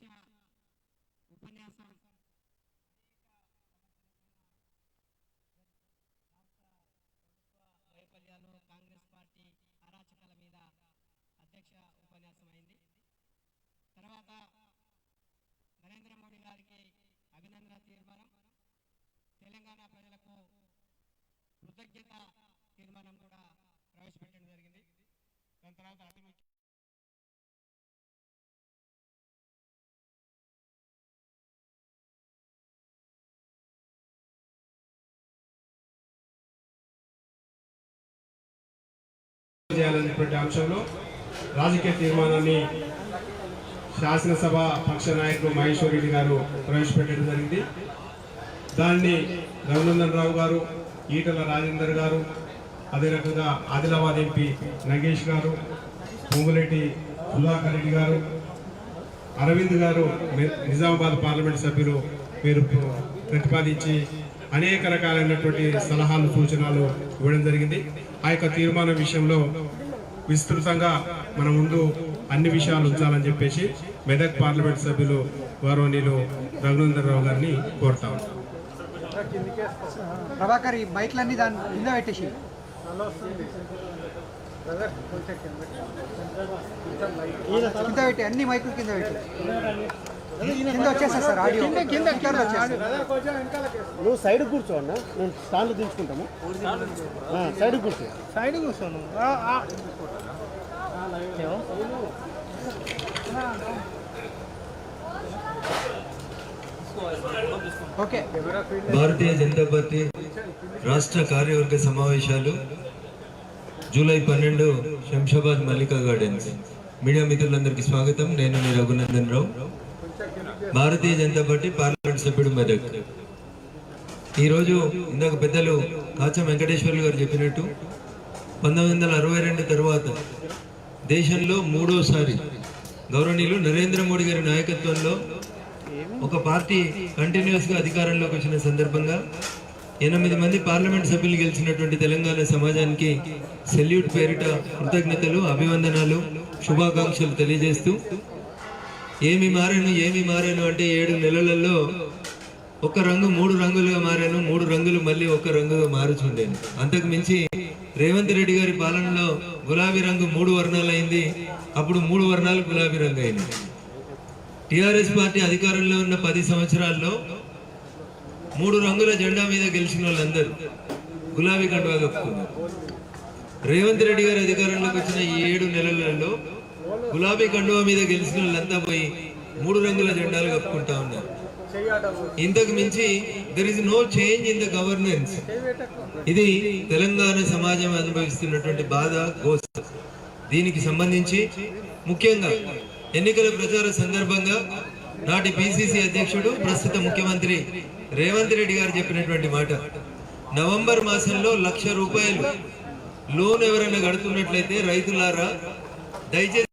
అధ్యక్ష ఉపన్యాసం వైఫల్యాలు కాంగ్రెస్ పార్టీ అరాచకాల మీద అధ్యక్ష ఉపన్యాసం అయింది తర్వాత నరేంద్ర మోడీ గారికి అభినందన తీర్మానం తెలంగాణ ప్రజలకు కృతజ్ఞత తీర్మానం కూడా ప్రవేశపెట్టడం జరిగింది దాని తర్వాత అతి చేయాలనేటువంటి అంశంలో రాజకీయ తీర్మానాన్ని శాసనసభ పక్ష నాయకులు మహేశ్వర్ రెడ్డి గారు ప్రవేశపెట్టడం జరిగింది. దాన్ని రఘునందన్ రావు గారు ఈటల రాజేందర్ గారు అదే రకంగా ఆదిలాబాద్ ఎంపీ నగేష్ గారు పొంగులేటి సుధాకర్ రెడ్డి గారు అరవింద్ గారు నిజామాబాద్ పార్లమెంట్ సభ్యులు మీరు ప్రతిపాదించి అనేక రకాలైనటువంటి సలహాలు సూచనలు ఇవ్వడం జరిగింది. ఆ యొక్క తీర్మానం విషయంలో విస్తృతంగా మన ముందు అన్ని విషయాలు ఉంచాలని చెప్పేసి మెదక్ పార్లమెంట్ సభ్యులు గౌరవనీయులు రఘునందరరావు గారిని కోరుతాం ప్రభాకర్ ఈ బైక్లన్నీ దాని కింద పెట్టేసి. కింద పెట్టి అన్ని మైకులు కింద పెట్టి. కింద వచ్చేస్తా సార్ ఆడియో కింద కింద నువ్వు సైడ్ కూర్చో అన్న. నేను స్టాండ్ దించుకుంటాము. ఆ, సైడ్ కూర్చో. సైడ్ కూర్చోను ఓకే. భారతీయ జనతా పార్టీ రాష్ట్ర కార్యవర్గ సమావేశాలు జూలై పన్నెండు శంషాబాద్ మల్లికా గార్డెన్స్. మీడియా మిత్రులందరికీ స్వాగతం. నేను మీ రఘునందన్ రావు. భారతీయ జనతా పార్టీ పార్లమెంట్ సభ్యుడు మెదక్. ఈరోజు ఇందాక పెద్దలు కాచం వెంకటేశ్వర్లు గారు చెప్పినట్టు పంతొమ్మిది వందల అరవై రెండు తర్వాత దేశంలో మూడోసారి గౌరవనీయులు నరేంద్ర మోడీ గారి నాయకత్వంలో ఒక పార్టీ కంటిన్యూస్గా అధికారంలోకి వచ్చిన సందర్భంగా ఎనిమిది మంది పార్లమెంట్ సభ్యులు గెలిచినటువంటి తెలంగాణ సమాజానికి సెల్యూట్ పేరిట కృతజ్ఞతలు అభివందనాలు శుభాకాంక్షలు తెలియజేస్తూ ఏమి మారాను ఏమి మారాను అంటే ఏడు నెలలలో ఒక రంగు మూడు రంగులుగా మారాను మూడు రంగులు మళ్ళీ ఒక రంగుగా మారుచుండేను. అంతకు మించి రేవంత్ రెడ్డి గారి పాలనలో గులాబీ రంగు మూడు వర్ణాలు అయింది అప్పుడు మూడు వర్ణాలు గులాబీ రంగు అయింది టిఆర్ఎస్ పార్టీ అధికారంలో ఉన్న పది సంవత్సరాల్లో మూడు రంగుల జెండా మీద గెలిచిన వాళ్ళందరూ గులాబీ కండువా కప్పుకున్నారు. రేవంత్ రెడ్డి గారి అధికారంలోకి వచ్చిన ఈ ఏడు నెలలలో గులాబీ కండువా మీద గెలిచిన వాళ్ళంతా పోయి మూడు రంగుల జెండాలు కప్పుకుంటా ఉన్నారు. ఇంతకు మించి there is no change in the governance ఇది తెలంగాణ సమాజం అనుభవిస్తున్నటువంటి బాధ గోస్. దీనికి సంబంధించి ముఖ్యంగా ఎన్నికల ప్రచార సందర్భంగా నాటి పిసిసి అధ్యక్షుడు ప్రస్తుత ముఖ్యమంత్రి రేవంత్ రెడ్డి గారు చెప్పినటువంటి మాట. నవంబర్ మాసంలో లక్ష రూపాయలు లోన్ ఎవరైనా కడుతున్నట్లయితే రైతులారా దయచేసి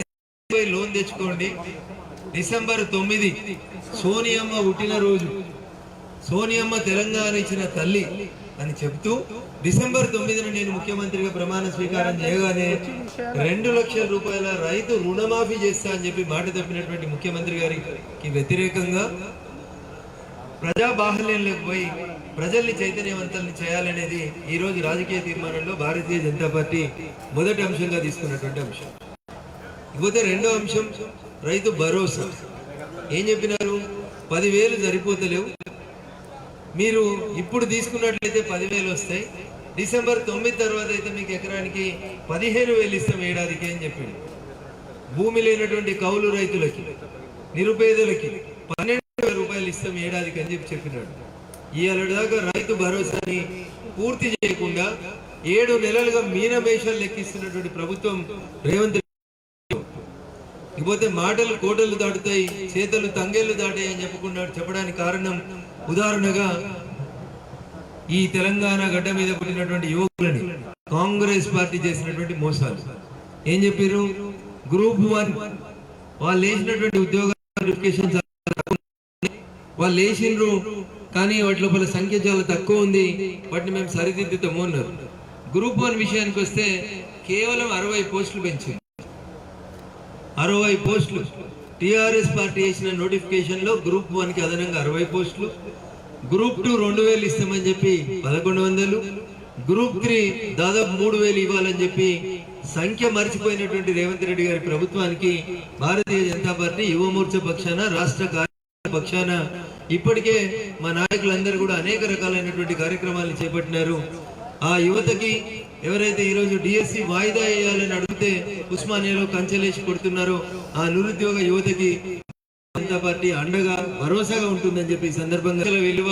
పోయి లోన్ తెచ్చుకోండి. డిసెంబర్ తొమ్మిది సోనియమ్మ పుట్టినరోజు సోనియమ్మ తెలంగాణ ఇచ్చిన తల్లి అని చెప్తూ డిసెంబర్ తొమ్మిదిన నేను ముఖ్యమంత్రిగా ప్రమాణ స్వీకారం చేయగానే రెండు లక్షల రూపాయల రైతు రుణమాఫీ చేస్తా అని చెప్పి మాట తప్పినటువంటి ముఖ్యమంత్రి గారికి వ్యతిరేకంగా ప్రజా బాహల్యంలోకి పోయి ప్రజల్ని చైతన్యవంతుల్ని చేయాలనేది ఈ రోజు రాజకీయ తీర్మానంలో భారతీయ జనతా పార్టీ మొదటి అంశంగా తీసుకున్నటువంటి అంశం. ఇకపోతే రెండో అంశం రైతు భరోసా. ఏం చెప్పినారు? పదివేలు సరిపోతలేవు. మీరు ఇప్పుడు తీసుకున్నట్లయితే పదివేలు వస్తాయి. డిసెంబర్ తొమ్మిది తర్వాత అయితే మీకు ఎకరానికి పదిహేను వేలు ఇస్తాం ఏడాదికి అని చెప్పిండు. భూమి లేనటువంటి కౌలు రైతులకి నిరుపేదలకి పన్నెండు వేల రూపాయలు ఇస్తాం ఏడాదికి అని చెప్పి చెప్పినాడు. ఈ దాకా రైతు భరోసాని పూర్తి చేయకుండా ఏడు నెలలుగా మీనమేషాలు లెక్కిస్తున్నటువంటి ప్రభుత్వం రేవంత్ ఇకపోతే మాటలు కోటలు దాటుతాయి చేతలు తంగేళ్ళు దాటాయి అని చెప్పుకున్నాడు. చెప్పడానికి కారణం ఉదాహరణగా ఈ తెలంగాణ గడ్డ మీద పుట్టినటువంటి యువకులని కాంగ్రెస్ పార్టీ చేసినటువంటి మోసాలు. ఏం చెప్పారు గ్రూప్ వన్. వాళ్ళు వేసినటువంటి ఉద్యోగ నోటిఫికేషన్ వాళ్ళు వేసిండ్రు కానీ వాటి లోపల సంఖ్య చాలా తక్కువ ఉంది. వాటిని మేము సరిదిద్దుతాము అన్నారు. గ్రూప్ వన్ విషయానికి వస్తే కేవలం అరవై పోస్టులు పెంచింది. అరవై పోస్టులు. టీఆర్ఎస్ పార్టీ ఇచ్చిన నోటిఫికేషన్లో గ్రూప్ వన్కి అదనంగా అరవై పోస్టులు. గ్రూప్ టూ రెండు వేలు ఇస్తామని చెప్పి పదకొండు వందలు. గ్రూప్ త్రీ దాదాపు మూడు వేలు ఇవ్వాలని చెప్పి సంఖ్య మర్చిపోయినటువంటి రేవంత్ రెడ్డి గారి ప్రభుత్వానికి భారతీయ జనతా పార్టీ యువమోర్చ పక్షాన రాష్ట్ర పక్షాన ఇప్పటికే మా నాయకులందరూ కూడా అనేక రకాలైనటువంటి కార్యక్రమాలను చేపట్టినారు. ఆ యువతకి ఎవరైతే ఈరోజు డిఎస్సి వాయిదా వేయాలని అడిగితే ఉస్మానియాలో కంచెలేసి కొడుతున్నారో ఆ నిరుద్యోగ యువతకి జనతా పార్టీ అండగా భరోసాగా ఉంటుందని చెప్పి ఈ సందర్భంగా విలువ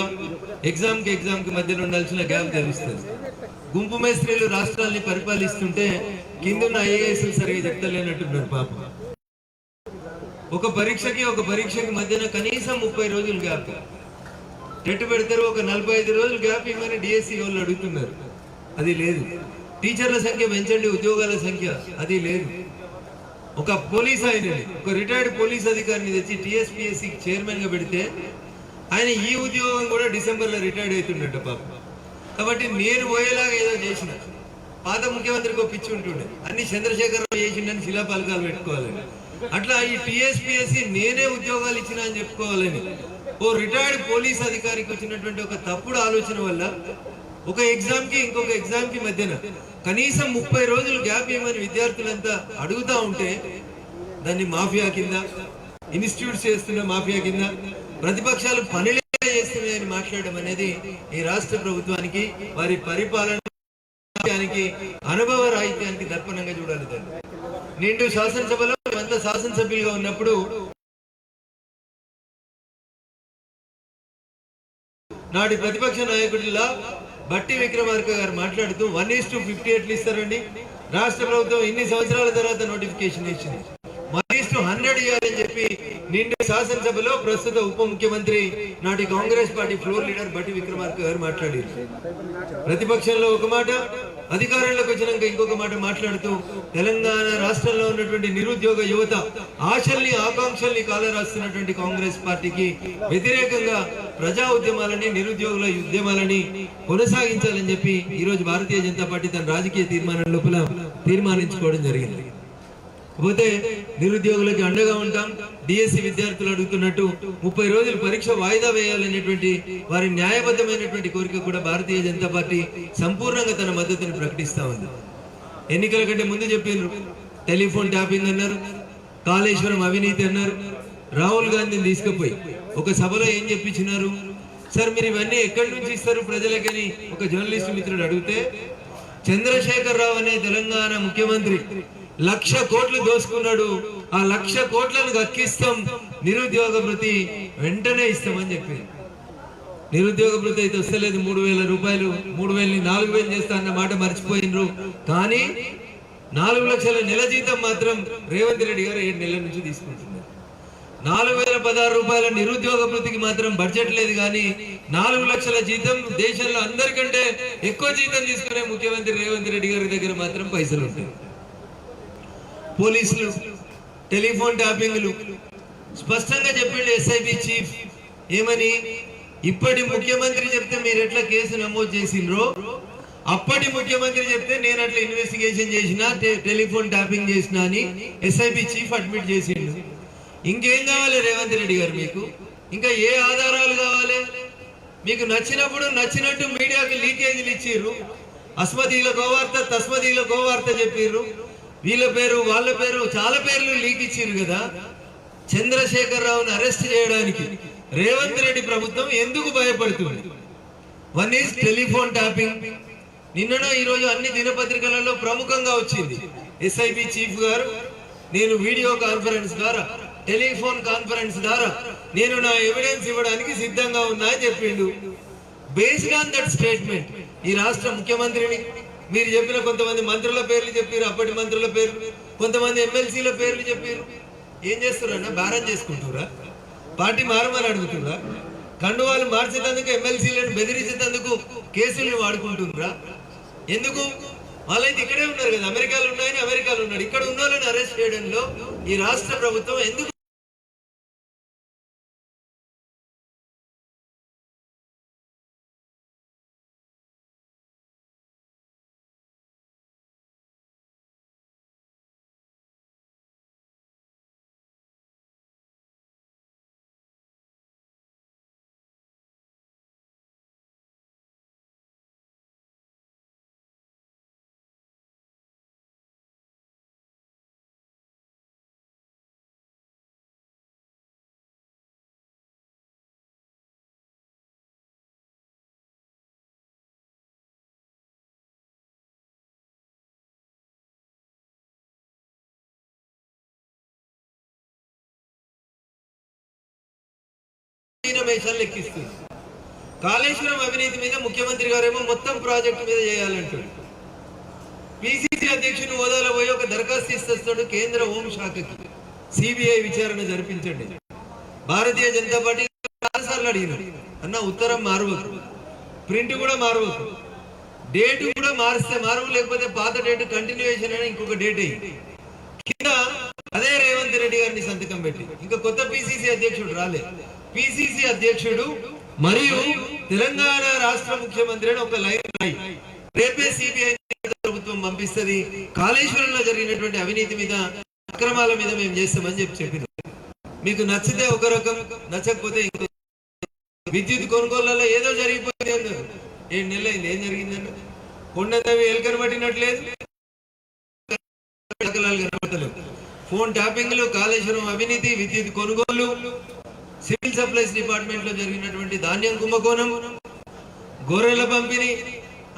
ఎగ్జామ్కి ఎగ్జామ్కి మధ్యన ఉండాల్సిన గ్యాప్ తెలుస్తుంది గుంపు మేస్త్రీలు రాష్ట్రాల్ని పరిపాలిస్తుంటే కిందున్న ఐఏఎస్ సరిగా చెప్తలేనట్టున్నారు పాపం. ఒక పరీక్షకి ఒక పరీక్షకి మధ్యన కనీసం ముప్పై రోజులు గ్యాప్. టెట్ పెడతారు ఒక నలభై ఐదు రోజులు గ్యాప్ ఇవ్వని డిఎస్సి వాళ్ళు అడుగుతున్నారు. అది లేదు. టీచర్ల సంఖ్య పెంచండి ఉద్యోగాల సంఖ్య అది లేదు. ఒక పోలీస్ ఆయన ఒక రిటైర్డ్ పోలీస్ అధికారిని తెచ్చి టిఎస్పిఎస్సి చైర్మన్గా పెడితే ఆయన ఈ ఉద్యోగం కూడా డిసెంబర్లో రిటైర్డ్ అవుతుండట పాప. కాబట్టి నేను పోయేలాగా ఏదో చేసిన. పాత ముఖ్యమంత్రికి ఒక పిచ్చి ఉంటుండే. అన్ని చంద్రశేఖరరావు చేసిండని శిలాపలకాలు పెట్టుకోవాలని. అట్లా ఈ టిఎస్పిఎస్సి నేనే ఉద్యోగాలు ఇచ్చిన అని చెప్పుకోవాలని. ఓ రిటైర్డ్ పోలీస్ అధికారికి వచ్చినటువంటి ఒక తప్పుడు ఆలోచన వల్ల ఒక ఎగ్జామ్కి ఇంకొక ఎగ్జామ్కి మధ్యన కనీసం ముప్పై రోజులు గ్యాప్ ఇవ్వమని విద్యార్థులంతా అడుగుతా ఉంటే దాన్ని మాఫియా కింద ఇన్స్టిట్యూట్స్ చేస్తున్న మాఫియా కింద ప్రతిపక్షాలు పనిలే చేస్తున్నాయని మాట్లాడడం అనేది ఈ రాష్ట్ర ప్రభుత్వానికి వారి పరిపాలన అనుభవ రాహిత్యానికి దర్పణంగా చూడాలి దాన్ని. నిండు శాసనసభలో మేమంతా శాసనసభ్యులుగా ఉన్నప్పుడు నాటి ప్రతిపక్ష నాయకుడిలా బట్టి విక్రమార్క గారు మాట్లాడుతూ వన్ ఈస్ టు ఫిఫ్టీ ఎట్లు ఇస్తారండి. రాష్ట్ర ప్రభుత్వం ఇన్ని సంవత్సరాల తర్వాత నోటిఫికేషన్ ఇచ్చింది వన్ ఈస్ టు హండ్రెడ్ చెప్పి నిండు శాసనసభలో ప్రస్తుత ఉప ముఖ్యమంత్రి నాటి కాంగ్రెస్ పార్టీ ఫ్లోర్ లీడర్ బట్టి విక్రమార్క గారు మాట్లాడారు. ప్రతిపక్షంలో ఒక మాట అధికారంలోకి వచ్చినాక ఇంకొక మాట మాట్లాడుతూ తెలంగాణ రాష్ట్రంలో ఉన్నటువంటి నిరుద్యోగ యువత ఆశల్ని ఆకాంక్షల్ని కాలరాస్తున్నటువంటి కాంగ్రెస్ పార్టీకి వ్యతిరేకంగా ప్రజా ఉద్యమాలని నిరుద్యోగుల ఉద్యమాలని కొనసాగించాలని చెప్పి ఈ రోజు భారతీయ జనతా పార్టీ తన రాజకీయ తీర్మానం లోపల తీర్మానించుకోవడం జరిగింది. పోతే నిరుద్యోగులకి అండగా ఉంటాం. డిఎస్సి విద్యార్థులు అడుగుతున్నట్టు ముప్పై రోజులు పరీక్ష వాయిదా వేయాలనేటువంటి వారి న్యాయబద్ధమైనటువంటి కోరిక కూడా భారతీయ జనతా పార్టీ సంపూర్ణంగా తన మద్దతుని ప్రకటిస్తా ఉంది. ఎన్నికల కంటే ముందు చెప్పిండ్రు టెలిఫోన్ ట్యాపింగ్ అన్నారు కాళేశ్వరం అవినీతి అన్నారు. రాహుల్ గాంధీని తీసుకుపోయి ఒక సభలో ఏం చెప్పించినారు సార్ మీరు ఇవన్నీ ఎక్కడి నుంచి ఇస్తారు ప్రజలకని ఒక జర్నలిస్ట్ మిత్రుడు అడిగితే చంద్రశేఖర్ రావు అనే తెలంగాణ ముఖ్యమంత్రి లక్ష కోట్లు దోసుకున్నాడు. ఆ లక్ష కోట్లను దక్కిస్తాం నిరుద్యోగ వృత్తి వెంటనే ఇస్తామని చెప్పింది నిరుద్యోగ వృత్తి అయితే వస్తలేదు. మూడు వేల రూపాయలు మూడు వేలని నాలుగు వేలు చేస్తా అన్న మాట మర్చిపోయినరు. కానీ నాలుగు లక్షల నెల జీతం మాత్రం రేవంత్ రెడ్డి గారు ఏడు నెలల నుంచి తీసుకుంటున్నారు. నాలుగు వేల పదహారు రూపాయల నిరుద్యోగ వృత్తికి మాత్రం బడ్జెట్ లేదు కానీ నాలుగు లక్షల జీతం దేశంలో అందరికంటే ఎక్కువ జీతం తీసుకునే ముఖ్యమంత్రి రేవంత్ రెడ్డి గారి దగ్గర మాత్రం పైసలు ఉంటాయి. పోలీసులు టెలిఫోన్ ట్యాపింగ్లు స్పష్టంగా చెప్పిండు ఎస్ఐబి చీఫ్. ఏమని? ఇప్పటి ముఖ్యమంత్రి చెప్తే మీరు ఎట్లా కేసు నమోదు చేసిండ్రో? అప్పటి ముఖ్యమంత్రి చెప్తే నేను అట్లా ఇన్వెస్టిగేషన్ చేసిన టెలిఫోన్ ట్యాపింగ్ చేసిన అని ఎస్ఐబి చీఫ్ అడ్మిట్ చేసిండు. ఇంకేం కావాలి రేవంత్ రెడ్డి గారు మీకు? ఇంకా ఏ ఆధారాలు కావాలి? మీకు నచ్చినప్పుడు నచ్చినట్టు మీడియాకి లీకేజీలు ఇచ్చిర్రు. అస్మదీల గోవార్త తస్మదీల గోవార్త చెప్పిర్రు. వీళ్ళ పేరు వాళ్ళ పేరు చాలా పేర్లు లీక్ ఇచ్చిర్రు కదా. చంద్రశేఖర్ రావుని అరెస్ట్ చేయడానికి రేవంత్ రెడ్డి ప్రభుత్వం ఎందుకు భయపడుతుంది? వన్ ఈజ్ టెలిఫోన్ ట్యాపింగ్ నిన్ననో ఈరోజు అన్ని దినపత్రికలలో ప్రముఖంగా వచ్చింది. ఎస్ఐబి చీఫ్ గారు నేను వీడియో కాన్ఫరెన్స్ ద్వారా టెలిఫోన్ కాన్ఫరెన్స్ ద్వారా నేను నా ఎవిడెన్స్ ఇవ్వడానికి సిద్ధంగా ఉన్నా అని చెప్పిండు. బేస్డ్ ఆన్ దట్ స్టేట్మెంట్ ఈ రాష్ట్ర ముఖ్యమంత్రిని మీరు చెప్పిన కొంతమంది మంత్రుల పేర్లు చెప్పారు అప్పటి మంత్రుల పేర్లు. కొంతమంది ఎమ్మెల్సీల పేర్లు చెప్పారు. ఏం చేస్తున్నారన్నా? భారం చేసుకుంటురా పార్టీ మారమని అడుగుతురా కండువాలు మార్చేటందుకు ఎమ్మెల్సీలను బెదిరించేటందుకు కేసులను వాడుకుంటున్నారా ఎందుకు? వాళ్ళైతే ఇక్కడే ఉన్నారు కదా. అమెరికాలో ఉన్నాయని అమెరికాలో ఉన్నాడు ఇక్కడ ఉన్న వాళ్ళని అరెస్ట్ చేయడంలో ఈ రాష్ట్ర ప్రభుత్వం ఎందుకు మీనమేషాలు లెక్కిస్తుంది. కాళేశ్వరం అవినీతి మీద ముఖ్యమంత్రి గారేమో మొత్తం ప్రాజెక్టు మీద చేయాలంటాడు. పిసిసి అధ్యక్షుని హోదాలో పోయి ఒక దరఖాస్తు ఇస్తాడు కేంద్ర హోంశాఖకి. సిబిఐ విచారణ జరిపించండి. భారతీయ జనతా పార్టీ చాలాసార్లు అడిగినాడు అన్న ఉత్తరం మారవద్దు ప్రింట్ కూడా మారవద్దు డేట్ కూడా మారిస్తే మారవు లేకపోతే పాత డేట్ కంటిన్యూషన్ అని ఇంకొక డేట్ అయ్యి. కింద అదే రేవంత్ రెడ్డి గారిని సంతకం పెట్టి. ఇంకా కొత్త పిసిసి అధ్యక్షుడు రాలే. పిసిసి అధ్యక్షుడు మరియు తెలంగాణ రాష్ట్ర ముఖ్యమంత్రి అని ఒక లైన్ రేపే సిబిఐ ప్రభుత్వం పంపిస్తుంది. కాళేశ్వరంలో జరిగినటువంటి అవినీతి మీద అక్రమాల మీద మేము చేస్తామని చెప్పి చెప్పిన మీకు నచ్చితే ఒక రకం నచ్చకపోతే ఇంకో విద్యుత్ కొనుగోళ్ళలో ఏదో జరిగిపోయింది అన్నారు. ఏడు నెలలు అయింది ఏం జరిగిందన్న కొండవి ఎలుకను పట్టినట్లేదు. ఫోన్ ట్యాపింగ్లు కాళేశ్వరం అవినీతి విద్యుత్ కొనుగోలు సివిల్ సప్లైస్ డిపార్ట్మెంట్లో జరిగినటువంటి ధాన్యం కుంభకోణం గొర్రెల పంపిణీ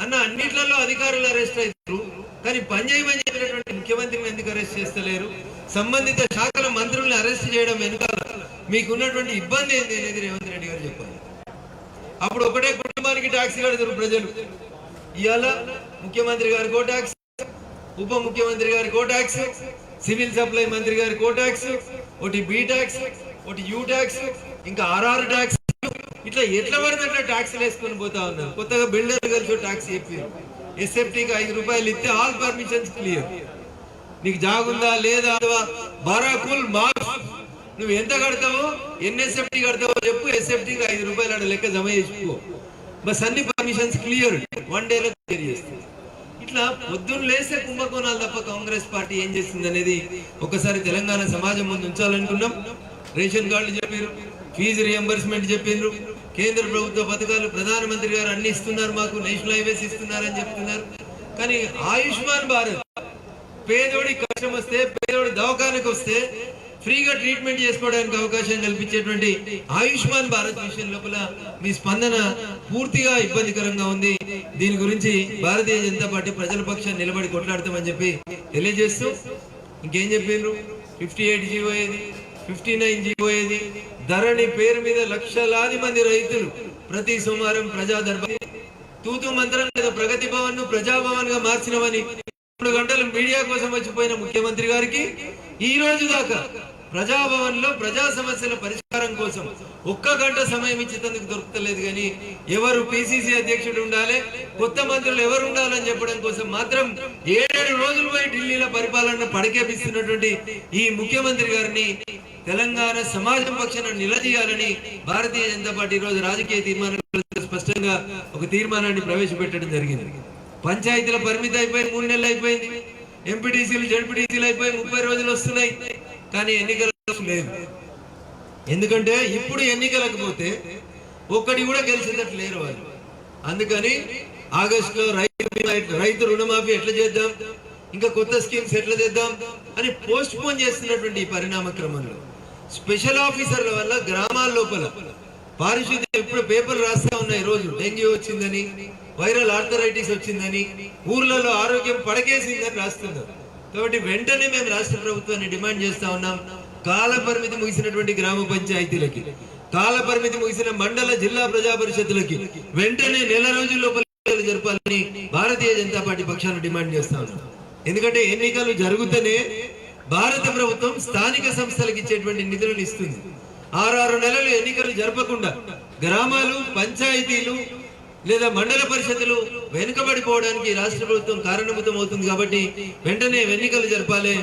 అన్న అన్నిట్లలో అధికారులు అరెస్ట్ అవుతారు కానీ పనిచేయమని చెప్పినటువంటి ముఖ్యమంత్రిని ఎందుకు అరెస్ట్ చేస్తలేరు? సంబంధిత శాఖల మంత్రుల్ని అరెస్ట్ చేయడం వెనుకాల మీకున్నటువంటి ఇబ్బంది ఏంది అనేది రేవంత్ రెడ్డి గారు చెప్పాలి. అప్పుడు ఒకటే కుటుంబానికి ట్యాక్సీ కడతారు ప్రజలు. ఇవాళ ముఖ్యమంత్రి గారికి ఓ ట్యాక్స్ ఉప ముఖ్యమంత్రి గారికి ఓ ట్యాక్స్ సివిల్ సప్లై మంత్రి గారికి ఓ ట్యాక్స్ ఒకటి బి ట్యాక్స్ ఒకటి యూ ట్యాక్స్ ఇంకా ఆర్ఆర్ ట్యాక్స్ ఇట్లా ఎట్లా పడితే అట్లా ట్యాక్స్లు వేసుకొని పోతా ఉన్నారు? కొత్తగా బిల్డర్ కలిసి ట్యాక్స్ చెప్పారు. ఎస్ఎఫ్టీకి ఐదు రూపాయలు ఇస్తే ఆల్ పర్మిషన్స్ క్లియర్ నీకు జాగుందా లేదా? అథవా బారాకుల్ మార్క్స్ నువ్వు ఎంత కడతావో? ఎన్ని ఎస్ఎఫ్టీ కడతావో చెప్పు. ఎస్ఎఫ్టీకి ఐదు రూపాయలు ఆడ లెక్క జమ చేసుకో బస్ అన్ని పర్మిషన్స్ క్లియర్ వన్ డేలో క్లియర్ చేస్తుంది ఇట్లా పొద్దున్న లేస్తే కుంభకోణాలు తప్ప కాంగ్రెస్ పార్టీ ఏం చేసింది అనేది ఒకసారి తెలంగాణ సమాజం ముందు ఉంచాలనుకున్నాం. రేషన్ కార్డులు చెప్పారు ఫీజు రియంబర్స్మెంట్ చెప్పిండ్రు కేంద్ర ప్రభుత్వ పథకాలు ప్రధానమంత్రి గారు అన్ని ఇస్తున్నారు మాకు నేషనల్ హైవేస్ ఇస్తున్నారని చెప్తున్నారు. కానీ ఆయుష్మాన్ భారత్ పేదోడి కష్టం వస్తే పేదోడి దవాఖానకు వస్తే ఫ్రీగా ట్రీట్మెంట్ చేసుకోవడానికి అవకాశం కల్పించేటువంటి ఆయుష్మాన్ భారత్ విషయం లోపల మీ స్పందన పూర్తిగా ఇబ్బందికరంగా ఉంది. దీని గురించి భారతీయ జనతా పార్టీ ప్రజల పక్షాన్ని నిలబడి కొట్లాడతామని చెప్పి తెలియజేస్తూ ఇంకేం చెప్పిండ్రు ఫిఫ్టీ ఎయిట్ జీవో ఏది ఫిఫ్టీ నైన్ జీవో ఏది ధరణి పేరు మీద లక్షలాది మంది రైతులు ప్రతి సోమవారం ప్రజా దర్బార్ తూతు మంత్రం లేదా ప్రగతి భవన్ను ప్రజాభవన్గా మార్చినవని మూడు గంటలు మీడియా కోసం వచ్చిపోయిన ముఖ్యమంత్రి గారికి ఈ రోజు దాకా ప్రజాభవన్లో ప్రజా సమస్యల పరిష్కారం కోసం ఒక్క గంట సమయం ఇచ్చేందుకు దొరుకుతలేదు కానీ ఎవరు పిసిసి అధ్యక్షుడు ఉండాలి కొత్త మంత్రులు ఎవరు ఉండాలని చెప్పడం కోసం మాత్రం ఏడేడు రోజులు పోయి ఢిల్లీలో పరిపాలన పడకేపిస్తున్నటువంటి ఈ ముఖ్యమంత్రి గారిని తెలంగాణ సమాజం పక్షాన నిలదీయాలని భారతీయ జనతా పార్టీ రోజు రాజకీయ తీర్మానాలు స్పష్టంగా ఒక తీర్మానాన్ని ప్రవేశపెట్టడం జరిగింది. పంచాయతీల పరిమితి అయిపోయి మూడు నెలలు అయిపోయింది. ఎంపీటీసీలు జడ్పీటీసీలు అయిపోయి ముప్పై రోజులు వస్తున్నాయి. కానీ ఎన్నికల లేదు. ఎందుకంటే ఇప్పుడు ఎన్నికలకు పోతే ఒక్కటి కూడా గెలిచినట్టు లేరు వాళ్ళు. అందుకని ఆగస్టులో రైతు రైతు రుణమాఫీ ఎట్లా చేద్దాం? ఇంకా కొత్త స్కీమ్స్ ఎట్లా చేద్దాం? అని పోస్ట్ పోన్ చేస్తున్నటువంటి ఈ పరిణామ క్రమంలో స్పెషల్ ఆఫీసర్ల వల్ల గ్రామాల లోపల పారిశుద్ధ్యం ఇప్పుడు పేపర్లు రాస్తా ఉన్నాయి రోజు. డెంగ్యూ వచ్చిందని వైరల్ ఆర్థరైటిస్ వచ్చిందని ఊర్లలో ఆరోగ్యం పడకేసిందని రాస్తున్నారు. కాబట్టి వెంటనే మేము రాష్ట్ర ప్రభుత్వాన్ని డిమాండ్ చేస్తా ఉన్నాం. కాల పరిమితి ముగిసినటువంటి గ్రామ పంచాయతీలకి కాల పరిమితి ముగిసిన మండల జిల్లా ప్రజా పరిషత్తులకి వెంటనే నెల రోజుల లోపల జరపాలని భారతీయ జనతా పార్టీ పక్షాన్ని డిమాండ్ చేస్తా ఉన్నాం. ఎందుకంటే ఎన్నికలు జరుగుతూనే భారత ప్రభుత్వం స్థానిక సంస్థలకు ఇచ్చేటువంటి నిధులను ఇస్తుంది. ఆరారు నెలలు ఎన్నికలు జరపకుండా గ్రామాలు పంచాయతీలు లేదా మండల పరిషత్తులు వెనుకబడిపోవడానికి రాష్ట్ర ప్రభుత్వం కారణభూతం అవుతుంది కాబట్టి వెంటనే ఎన్నికలు జరపాలి.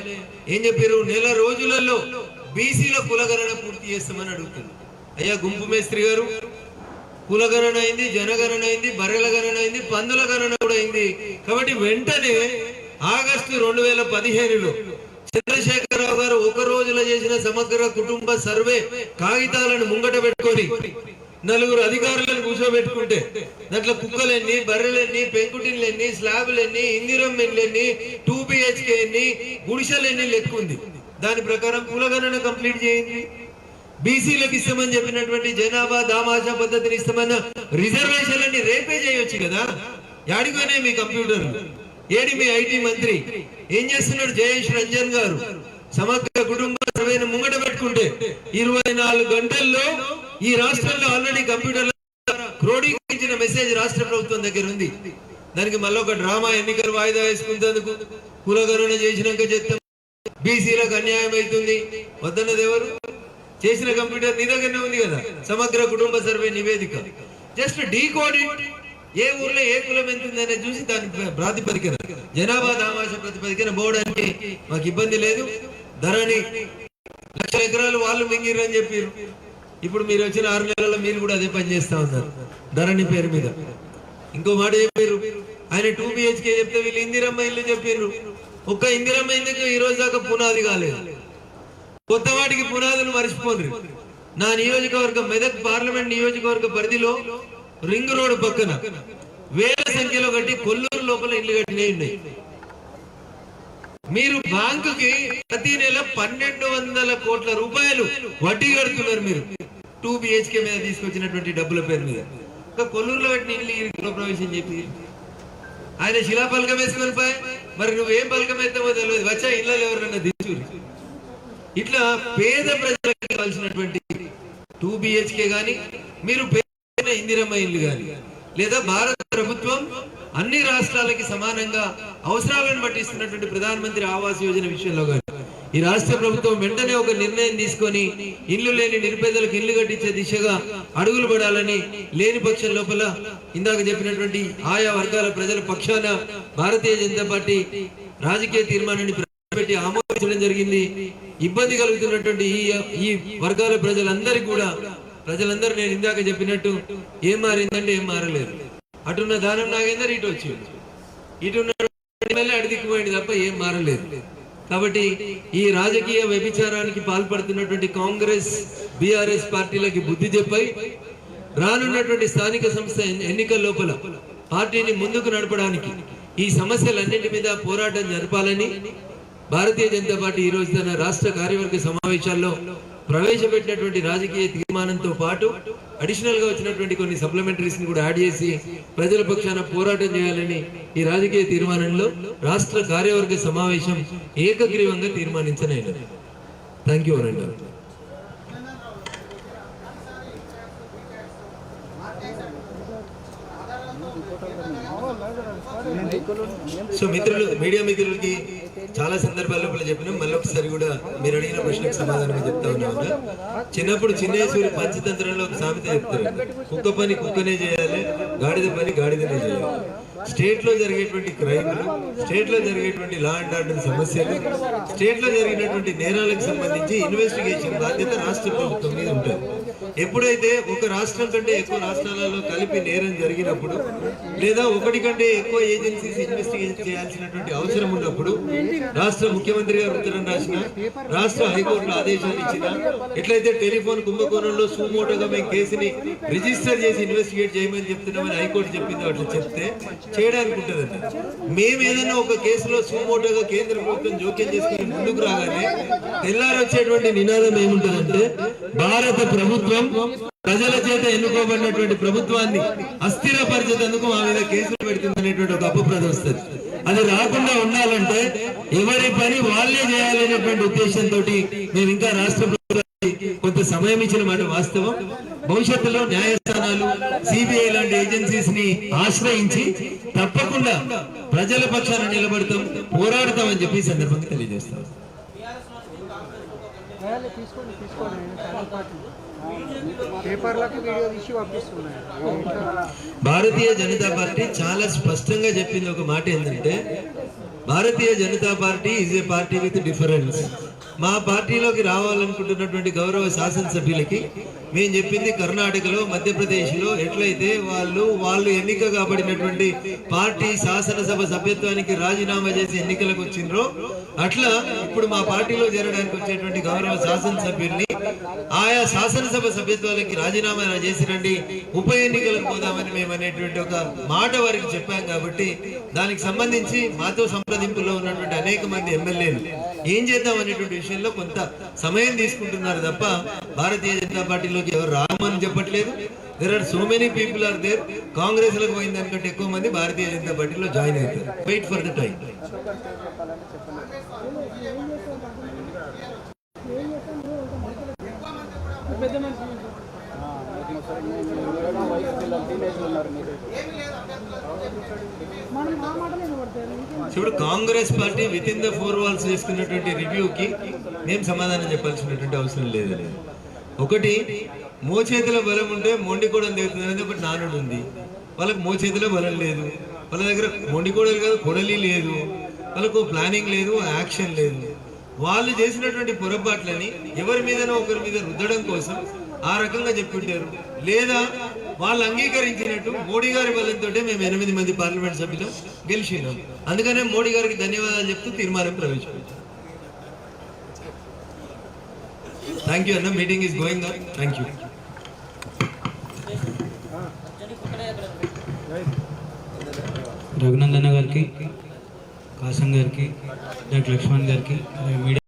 ఏం చెప్పారు? నెల రోజులలో బీసీల కులగణన పూర్తి చేస్తామని అడుగుతుంది. అయ్యా గుంపు మేస్త్రి గారు కులగణన అయింది జనగణన అయింది బర్రెల గణన అయింది పందుల గణన కూడా అయింది. కాబట్టి వెంటనే ఆగస్టు రెండు వేల పదిహేనులో చంద్రశేఖరరావు గారు ఒక రోజులో చేసిన సమగ్ర కుటుంబ సర్వే కాగితాలను ముంగట పెట్టుకొని నలుగురు అధికారులను కూర్చోబెట్టుకుంటే దాంట్లో కుక్కలెన్ని బర్రెలెన్ని పెంకుటిన్లెన్ని ఇందిరం ఇందిరమ్మెన్లెన్ని టూ బిహెచ్కే ఎన్ని గుడిసెలెన్ని లెక్కుంది. దాని ప్రకారం కులగణన కంప్లీట్ చేయండి. బీసీలకు ఇస్తామని చెప్పినటువంటి జనాభా దామాషా పద్ధతిని ఇస్తామన్న రిజర్వేషన్లన్నీ రేపే చేయొచ్చు కదా. యాడిపోయినాయి మీ కంప్యూటర్ ఏడి మీ ఐటీ మంత్రి? ఏం చేస్తున్నాడు జయేష్ రంజన్ గారు? సమగ్ర కుటుంబ సర్వేను ముంగట పెట్టుకుంటే ఇరవై నాలుగు గంటల్లో ఈ రాష్ట్రంలో ఆల్రెడీ కంప్యూటర్ల క్రోడీకరించిన మెసేజ్ రాష్ట్ర ప్రభుత్వం దగ్గర ఉంది. దానికి మళ్ళీ ఒక డ్రామా ఎన్నికలు వాయిదా వేసుకుంటేందుకు కులగణన చేసినాక చెప్తాం. బీసీలకు అన్యాయం అవుతుంది. వద్దన్నది ఎవరు? చేసిన కంప్యూటర్ నీ దగ్గరనే ఉంది కదా. సమగ్ర కుటుంబ సర్వే నివేదిక. జస్ట్ డీకోడింగ్ ఏ ఊర్లో ఏ కులం ఎంత ఉందనే చూసి దాని ప్రాతిపదికన. జనాభా దామాష ప్రాతిపదికన పోవడానికి మాకు ఇబ్బంది లేదు. ధరని లక్షల ఎకరాలు వాళ్ళు మింగిరని చెప్పారు ఇప్పుడు మీరు వచ్చిన ఆరు నెలల్లో మీరు కూడా అదే పని చేస్తా ఉన్నారు. ధరణి పేరు మీద. ఇంకో మాట చెప్పారు ఆయన టూ బిహెచ్కే చెప్తే వీళ్ళు ఇందిరమ్మ ఇల్లు చెప్పారు ఒక్క ఇందిరమ్మ ఎందుకు ఈ రోజు దాకా పునాది కాలేదు? కొత్త వాటికి పునాదులు మర్చిపోండి నా నియోజకవర్గం మెదక్ పార్లమెంట్ నియోజకవర్గ పరిధిలో రింగ్ రోడ్ పక్కన వేల సంఖ్యలో కట్టి కొల్లూరు లోపల ఇల్లు కట్టినవి ఉన్నాయి. మీరు బ్యాంకుకి ప్రతి నెల పన్నెండు వందల కోట్ల రూపాయలు వడ్డీ కడుతున్నారు మీరు. టూ బిహెచ్కే మీద తీసుకొచ్చినటువంటి డబ్బుల పేరు మీద. ఇంకా కొల్లూరులో పెట్టిన ఇల్లు గృహప్రవేశం చెప్పి ఆయన శిలా పలకం వేసుకొని పోయి మరి నువ్వేం పలకం ఎత్తావో తెలియదు వచ్చా ఇళ్ళలో ఎవరన్నా దించు ఇట్లా పేద ప్రజలకు కావాల్సినటువంటి టూ బిహెచ్కే గాని మీరు పేద ఇందిరమ్మ ఇల్లు కానీ లేదా భారత ప్రభుత్వం అన్ని రాష్ట్రాలకి సమానంగా అవసరాలను బట్టి ఇస్తున్నటువంటి ప్రధానమంత్రి ఆవాస్ యోజన విషయంలో కానీ ఈ రాష్ట్ర ప్రభుత్వం వెంటనే ఒక నిర్ణయం తీసుకొని ఇల్లు లేని నిరుపేదలకు ఇల్లు కట్టించే దిశగా అడుగులు పడాలని లేని పక్షం లోపల ఇందాక చెప్పినటువంటి ఆయా వర్గాల ప్రజల పక్షాన భారతీయ జనతా పార్టీ రాజకీయ తీర్మానాన్ని పెట్టి ఆమోదించడం జరిగింది. ఇబ్బంది కలుగుతున్నటువంటి ఈ ఈ వర్గాల ప్రజలందరికీ కూడా ప్రజలందరూ నేను ఇందాక చెప్పినట్టు ఏం మారిందంటే ఏం మారలేదు. అటున్న దానం నాగేందర్ ఇటు వచ్చి ఇటున్న ఎమ్మెల్యే అటు తప్ప ఏం మారలేదు. కాబట్టి ఈ రాజకీయ వ్యభిచారానికి పాల్పడుతున్నటువంటి కాంగ్రెస్ బీఆర్ఎస్ పార్టీలకి బుద్ధి చెప్పై రానున్నటువంటి స్థానిక సంస్థ ఎన్నికల లోపల పార్టీని ముందుకు నడపడానికి ఈ సమస్యలన్నింటి మీద పోరాటం జరపాలని భారతీయ జనతా పార్టీ ఈ రోజు తన రాష్ట్ర కార్యవర్గ సమావేశాల్లో ప్రవేశపెట్టినటువంటి రాజకీయ తీర్మానంతో పాటు అడిషనల్గా వచ్చినటువంటి కొన్ని సప్లిమెంటరీస్ని కూడా యాడ్ చేసి ప్రజల పక్షాన పోరాటం చేయాలని ఈ రాజకీయ తీర్మానంలో రాష్ట్ర కార్యవర్గ సమావేశం ఏకగ్రీవంగా తీర్మానించనైనది. Thank you Warangal. సో మిత్రులు మీడియా మిత్రులకి చాలా సందర్భాల్లో కూడా చెప్పినాం. మళ్ళీ ఒకసారి కూడా మీరు అడిగిన ప్రశ్నకు సమాధానం చెప్తా ఉన్నాను చిన్నప్పుడు చిన్నేశ్వరి పంచతంత్రంలో ఒక సామెత చెప్తారు. కుక్క పని కుక్కనే చేయాలి గాడిద పని గాడిదనే చేయాలి. స్టేట్లో జరిగేటువంటి క్రైమ్లు స్టేట్లో జరిగేటువంటి లా అండ్ ఆర్డర్ సమస్యలు స్టేట్లో జరిగినటువంటి నేరాలకు సంబంధించి ఇన్వెస్టిగేషన్ బాధ్యత రాష్ట్ర ప్రభుత్వం మీద ఉంటుంది. ఎప్పుడైతే ఒక రాష్ట్రం కంటే ఎక్కువ రాష్ట్రాలలో కలిపి నేరం జరిగినప్పుడు లేదా ఒకటి కంటే ఎక్కువ ఏజెన్సీస్ ఇన్వెస్టిగేషన్ చేయాల్సినటువంటి అవసరం ఉన్నప్పుడు రాష్ట్ర ముఖ్యమంత్రి గారు ఉత్తరం రాసిన రాష్ట్ర హైకోర్టులో ఆదేశాలు ఇచ్చిన ఎట్లయితే టెలిఫోన్ కుంభకోణంలో సుమోటోగా మేము కేసుని రిజిస్టర్ చేసి ఇన్వెస్టిగేట్ చేయమని చెప్తున్నామని హైకోర్టు చెప్పింది అట్లా చెప్తే చేయడానికి ఉంటుందండి మేము ఏదైనా ఒక కేసులో సుమోటోగా కేంద్ర ప్రభుత్వం జోక్యం చేసుకుని ముందుకు రాగానే తెల్లారొచ్చేటువంటి నినాదం ఏముంటుందంటే భారత ప్రభుత్వం ప్రజల చేత ఎన్నుకోబడినటువంటి ప్రభుత్వాన్ని అస్థిరపరిచేందుకు మా మీద కేసులు పెడుతుంది అనేటువంటి ఒక అపప్రద వస్తుంది. అది రాకుండా ఉండాలంటే ఎవరి పని వాళ్ళే చేయాలనేటువంటి ఉద్దేశంతో మేము ఇంకా రాష్ట్ర ప్రభుత్వానికి కొంత సమయం ఇచ్చిన మాట వాస్తవం. భవిష్యత్తులో న్యాయస్థానాలు సిబిఐ లాంటి ఏజెన్సీస్ని ఆశ్రయించి తప్పకుండా ప్రజల పక్షాన నిలబడతాం పోరాడతాం అని చెప్పి సందర్భంగా తెలియజేస్తాం. తీసుకోండి తీసుకోండి భారతీయ జనతా పార్టీ చాలా స్పష్టంగా చెప్పింది ఒక మాట ఏంటంటే Bharatiya Janata party is a party with difference మా పార్టీలోకి రావాలనుకుంటున్నటువంటి గౌరవ శాసనసభ్యులకి మేము చెప్పింది కర్ణాటకలో మధ్యప్రదేశ్లో ఎట్లయితే వాళ్ళు వాళ్ళు ఎన్నిక కాబడినటువంటి పార్టీ శాసనసభ సభ్యత్వానికి రాజీనామా చేసి ఎన్నికలకు వచ్చిండ్రో అట్లా ఇప్పుడు మా పార్టీలో చేరడానికి వచ్చేటువంటి గౌరవ శాసనసభ్యుల్ని ఆయా శాసనసభ సభ్యత్వాలకి రాజీనామా చేసిరండి ఉప ఎన్నికలకు పోదామని మేము అనేటువంటి ఒక మాట వారికి చెప్పాం కాబట్టి దానికి సంబంధించి మాతో సంప్రదింపులో ఉన్నటువంటి అనేక మంది ఎమ్మెల్యేలు ఏం చేద్దాం అనేటువంటి విషయంలో కొంత సమయం తీసుకుంటున్నారు తప్ప భారతీయ జనతా పార్టీలోకి ఎవరు రామని చెప్పట్లేదు. There are so many people are there కాంగ్రెస్లకు పోయిన దానికంటే ఎక్కువ మంది భారతీయ జనతా పార్టీలో జాయిన్ అవుతారు. Wait for the time sir మీరేమో వయసు చూడు ఇప్పుడు Congress party with in the four walls చేసుకున్నటువంటి రివ్యూకి మేము సమాధానం చెప్పాల్సినటువంటి అవసరం లేదు. లేదు ఒకటి మోచేతిలో బలం ఉంటే మొండికోడలు కూడా దిగుతుంది అనేది ఒకటి నానుడు ఉంది. వాళ్ళకి మోచేతిలో బలం లేదు. వాళ్ళ దగ్గర మొండికోడలు కాదు కొడలి లేదు. వాళ్ళకు ప్లానింగ్ లేదు యాక్షన్ లేదు. వాళ్ళు చేసినటువంటి పొరపాట్లని ఎవరి మీదనో ఒకరి మీద రుద్దడం కోసం ఆ రకంగా చెప్పుంటారు లేదా వాళ్ళు అంగీకరించినట్టు మోడీ గారి బలంతో మేము ఎనిమిది మంది పార్లమెంట్ సభ్యులు గెలిచినాం. అందుకనే మోడీ గారికి ధన్యవాదాలు చెప్తూ తీర్మానం ప్రవేశపెట్టాం థ్యాంక్ యూ అన్న meeting is going thank you. Raghunandana గారికి కాసం గారికి డాక్టర్ లక్ష్మణ్ గారికి మీడియా